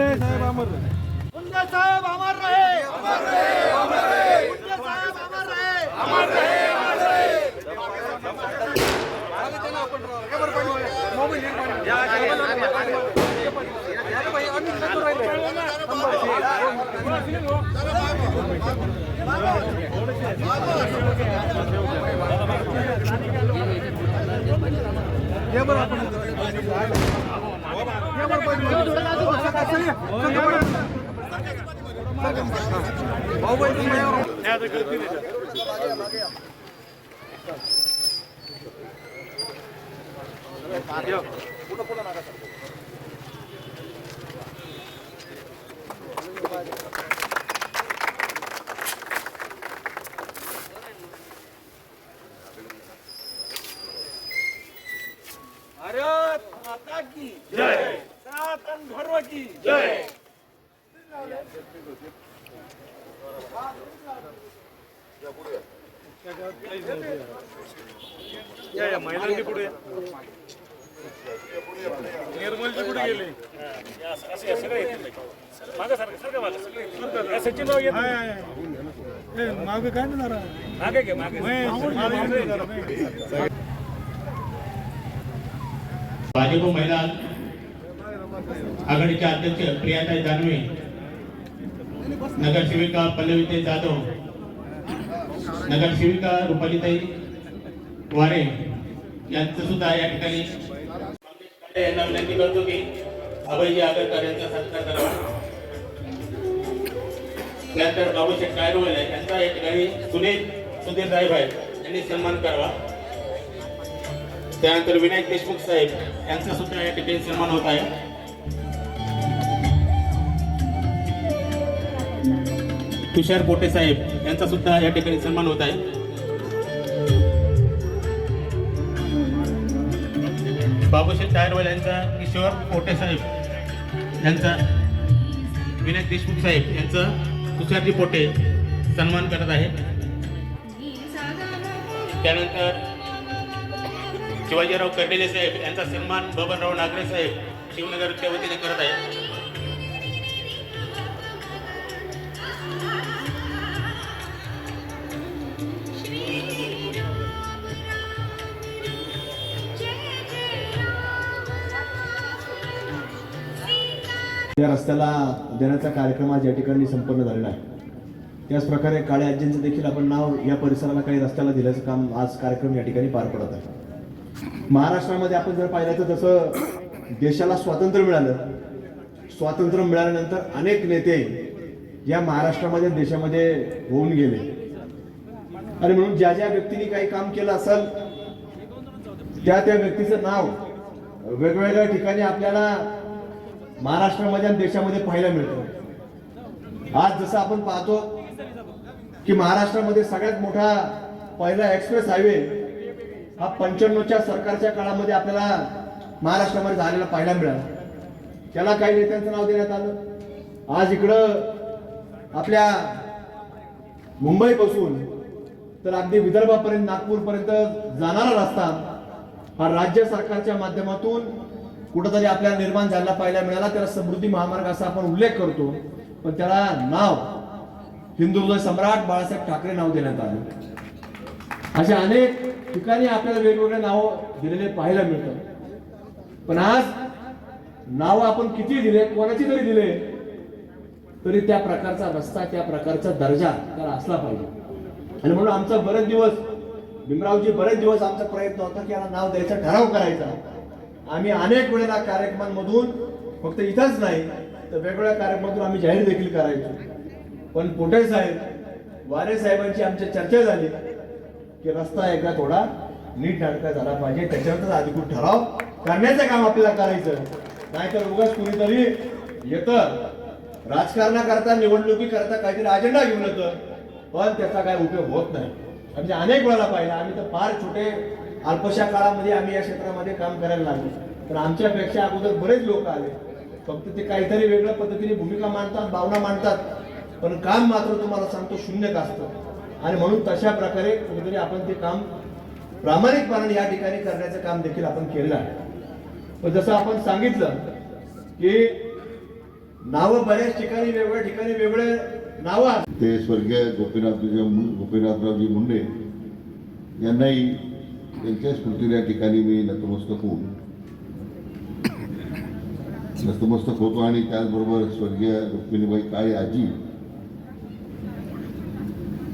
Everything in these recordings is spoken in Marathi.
मुंडे साहेब अमर मुंडे साहेब अमर रहे। अमर रहे। मुंडे साहेब अमर रहे। ये बरं आपण ये बरं भारत माता की जय। सनातन धर्म की। जय। या या महिलांनी पुढे? या. निर्मलजी कुठे गेले. हाय, हाय, हाय. ए, मागं काय नाही जरा मागे मागे. मागं नाही जरा, नाही. भाजप महिला आघाडीच्या अध्यक्ष प्रियाताई दानवे नगरसेविका पल्लवीताई जाधव नगरसेविका रुपालीताई वारे यांचं सुद्धा या ठिकाणी यांना विनंती करतो की अभयजी आगरकर यांचा सत्कार करावा त्यानंतर रोड आहे यांचा या ठिकाणी सुनील सुधीर साहेब आहेत यांनी सन्मान करावा. त्यानंतर विनायक देशमुख साहेब यांचा सुद्धा या ठिकाणी सन्मान होत आहे. तुषार पोटे साहेब यांचा सुद्धा या ठिकाणी सन्मान होत आहे. बाबूशेठ टायरवाल यांचा किशोर पोटे साहेब यांचा विनायक देशमुख साहेब यांचा तुषारजी पोटे सन्मान करत आहे त्यानंतर शिवाजीराव कर्डेले साहेब यांचा सन्मान बबनराव नागरे साहेब शिवनगरच्या वतीने करत आहे या रस्त्याला देण्याचा कार्यक्रम आज या ठिकाणी संपन्न झालेला आहे. त्याच प्रकारे काळे आजींचं देखील आपण नाव या परिसराला काही रस्त्याला दिल्याचं काम आज कार्यक्रम या ठिकाणी पार पडत आहे. महाराष्ट्रामध्ये आपण जर पाहिलं तर जसं देशाला स्वातंत्र्य मिळालं स्वातंत्र्य मिळाल्यानंतर अनेक नेते या महाराष्ट्रामध्ये देशामध्ये होऊन गेले. आणि म्हणून ज्या ज्या व्यक्तीने काही काम केलं असेल त्या त्या व्यक्तीचं नाव वेगवेगळ्या ठिकाणी आपल्याला महाराष्ट्रामध्ये आणि देशामध्ये पाहायला मिळतो. आज जसं आपण पाहतो की महाराष्ट्रामध्ये सगळ्यात मोठा पहिला एक्सप्रेस हायवे हा पंच्याण्णवच्या सरकारच्या काळामध्ये आपल्याला महाराष्ट्रामध्ये झालेला पाहायला मिळाला. त्याला काही नेत्यांचं नाव देण्यात आलं. आज इकडं आपल्या मुंबईपासून तर अगदी विदर्भापर्यंत नागपूरपर्यंत जाणारा रस्ता हा राज्य सरकारच्या माध्यमातून कुठंतरी आपल्याला निर्माण झाला पाहायला मिळाला त्याला समृद्धी महामार्ग असा आपण उल्लेख करतो. पण त्याला नाव हिंदू हृदय सम्राट बाळासाहेब ठाकरे नाव देण्यात आलं. अशा अनेक ठिकाणी आपल्याला वेगवेगळे नाव दिलेले पाहायला मिळतात. पण आज नाव आपण किती दिले कोणाची तरी दिले तरी त्या प्रकारचा रस्ता त्या प्रकारचा दर्जा त्याला असला पाहिजे. आणि म्हणून आमचा बरेच दिवस भीमरावजी बरेच दिवस आमचा प्रयत्न होता की याला नाव द्यायचा ठराव करायचा. आम्ही अनेक वेळेला कार्यक्रमांमधून फक्त इथंच नाही तर वेगवेगळ्या कार्यक्रमातून आम्ही जाहीर देखील करायचो. पण पोटे साहेब वारे साहेबांची आमची चर्चा झाली की रस्ता एकदा थोडा नीट नाटका झाला पाहिजे त्याच्यावरच अधिकृत ठराव करण्याचं काम आपल्याला करायचं. नाहीतर उगाच कुणीतरी येतं राजकारणाकरता निवडणुकी करता काहीतरी अजेंडा घेऊन येतं पण त्याचा काय उपयोग होत नाही. म्हणजे अनेक वेळेला पाहिलं आम्ही तर फार छोटे अल्पशा काळामध्ये आम्ही या क्षेत्रामध्ये काम करायला लागलो. तर आमच्यापेक्षा अगोदर बरेच लोक आले. फक्त ते काहीतरी वेगळ्या पद्धतीने भूमिका मांडतात भावना मांडतात. पण काम मात्र तुम्हाला सांगतो शून्यक असतं. आणि म्हणून तशा प्रकारे कुठेतरी आपण ते काम प्रामाणिकपणाने या ठिकाणी करण्याचं काम देखील आपण केलं आहे. पण जसं आपण सांगितलं की नावं बऱ्याच ठिकाणी वेगळ्या ठिकाणी वेगळे नावं ते स्वर्गीय गोपीनाथजी गोपीनाथरावजी मुंडे यांनाही त्यांच्या स्मृतीला या ठिकाणी मी नतमस्तक होऊन नतमस्तक होतो आणि त्याचबरोबर स्वर्गीय रुक्मिणीबाई काळे आजी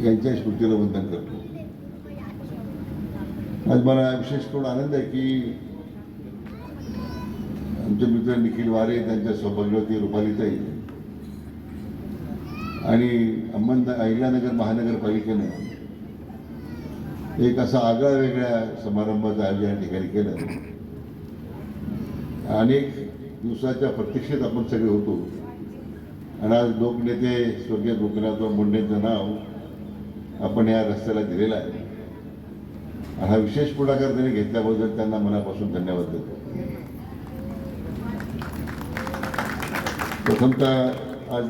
यांच्या स्मृतीला वंदन करतो. आज मला विशेष करून आनंद आहे की आमचे मित्र निखिल वारे त्यांच्या सौभाग्यवती रुपालीताई आणि अहमद अहिल्यानगर महानगरपालिकेनं एक असा आगळा वेगळ्या समारंभाचं आयोजन या ठिकाणी केलं. अनेक दिवसाच्या प्रतीक्षेत आपण सगळे होतो. आणि आज लोकनेते स्वर्गीय गोपीनाथराव मुंडेंचं नाव आपण या रस्त्याला दिलेलं आहे. आणि हा विशेष पुढाकार त्यांनी घेतल्याबद्दल त्यांना मनापासून धन्यवाद देतो. प्रथमतः आज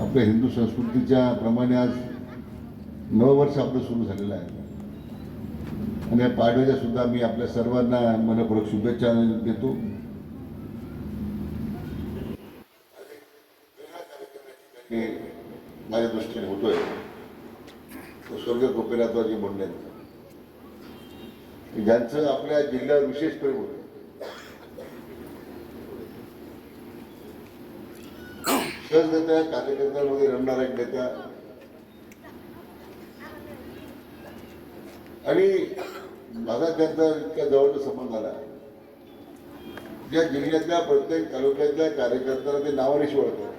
आपल्या हिंदू संस्कृतीच्या प्रमाणे आज नववर्ष आपलं सुरू झालेलं आहे. आणि या पाडव्याच्या सुद्धा मी आपल्या सर्वांना मनपूर्वक शुभेच्छा देतो. माझ्या दृष्टीने होतोय. तो स्वर्गीय गोपीनाथवाजी मुंडेंचा ज्यांचं आपल्या जिल्ह्यावर विशेष प्रेम होतं. सहज नेत्या कार्यकर्त्यांमध्ये रमणारा एक नेता आणि माझा त्यांचा इतक्या जवळचा संबंध आला. ज्या जिल्ह्यातल्या प्रत्येक तालुक्यातल्या कार्यकर्त्यांना ते नावानिशी ओळखतात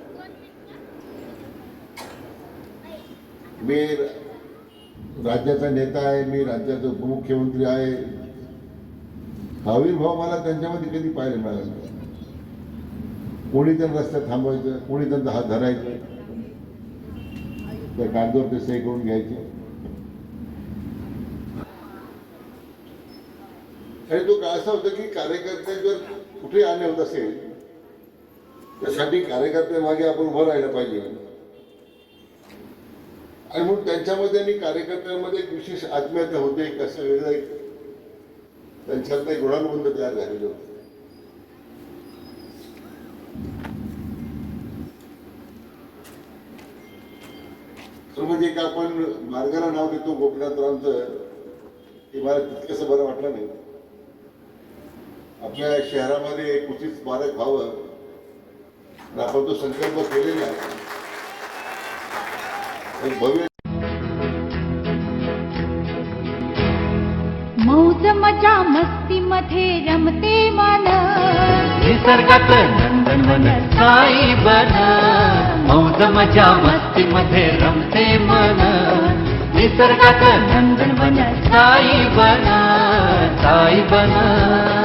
मी राज्याचा नेता आहे मी राज्याचा उपमुख्यमंत्री आहे. हा आविर्भाव मला त्यांच्यामध्ये कधी पाहायला मिळाला कोणी त्यांना रस्त्यात थांबवायचं कोणी त्यांचा हात धरायचं. त्या कागदावर ते सही करून घ्यायचे. आणि तो काय असा होता की कार्यकर्ते जर कुठे आले होत असेल त्यासाठी कार्यकर्ते मागे आपण उभं राहिलं पाहिजे. आणि म्हणून त्यांच्यामध्ये आणि कार्यकर्त्यांमध्ये एक विशेष आत्मीयता होते एक असं वेगळं एक त्यांच्यात एक गुणानुबंध तयार झालेले होते. तर म्हणजे एक आपण मार्गाला नाव देतो गोपीनाथरावांचं की मला तितकंसं बरं वाटलं नाही. आपल्या शहरामध्ये एक उचित स्मारक व्हावं आपण तो संकल्प केलेला आहे. एक भव्य मौज मजा मस्ती मध्ये रमते मन निसर्गात नंदनवन साई बन. मौज मजा मस्ती मध्ये रमते मन. निसर्गात नंदनवन साई बन. साई बन.